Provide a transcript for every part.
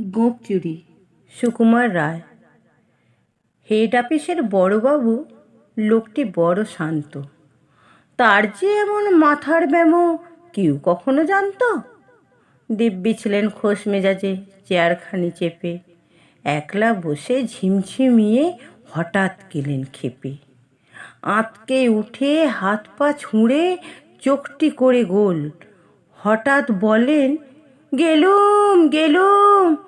গোপ চুরি সুকুমার রায়। হেড অফিসের বড়বাবু, লোকটি বড় শান্ত। তার যে এমন মাথার ব্যামো, কেউ কখনো জানতো? দিব্যি ছিলেন খোশ মেজাজে, চেয়ারখানি চেপে। একলা বসে ঝিমঝিমিয়ে হঠাৎ গেলেন খেপে। আঁতকে উঠে হাত পা ছুঁড়ে চোখটি করে গোল। হঠাৎ বলেন, গেলুম গেলুম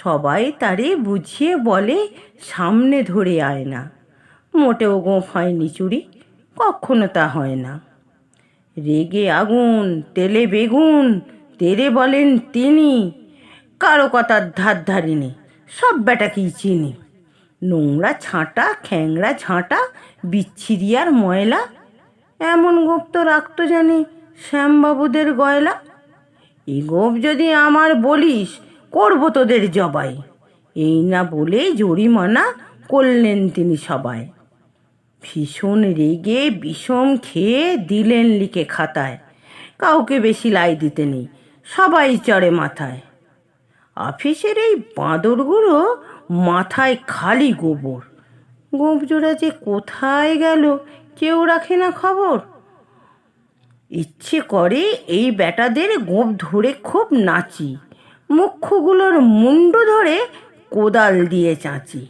সবাই তারে বুঝিয়ে বলে, সামনে ধরে আয় না। মোটেও গোঁফ হয়নি চুরি, কখনো তা হয় না। রেগে আগুন, তেলে বেগুন, তেরে বলেন তিনি, কারও কথার ধার ধারিনি, সব বেটাকেই চিনি। নোংরা ছাঁটা খ্যাংরা ঝাঁটা, বিচ্ছিরি আর ময়লা, এমন গোপ তো রাখতো জানি শ্যামবাবুদের গয়লা। এই গোপ যদি আমার বলিস করব তোদের জবাই। এই না বলে জরিমানা করলেন তিনি সবাই। ভীষণ রেগে, বিষম খেয়ে দিলেন লিখে খাতায়। কাউকে বেশি লাই দিতে নেই, সবাই চড়ে মাথায়। অফিসের এই বাঁদরগুলো মাথায় খালি গোবর। গোবজোড়া যে কোথায় গেল, কেউ রাখে না খবর। ইচ্ছে করে এই বেটাদের গোপ ধরে খুব নাচি। মুখ্যগুলোর মুন্ড ধরে কোদাল দিয়ে চাঁচি।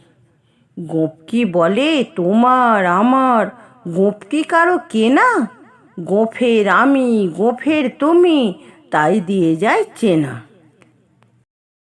গোপকি বলে, তোমার, আমার? গোপকি কারও কেনা? গোফের আমি গোফের তুমি, তাই দিয়ে যায় চেনা।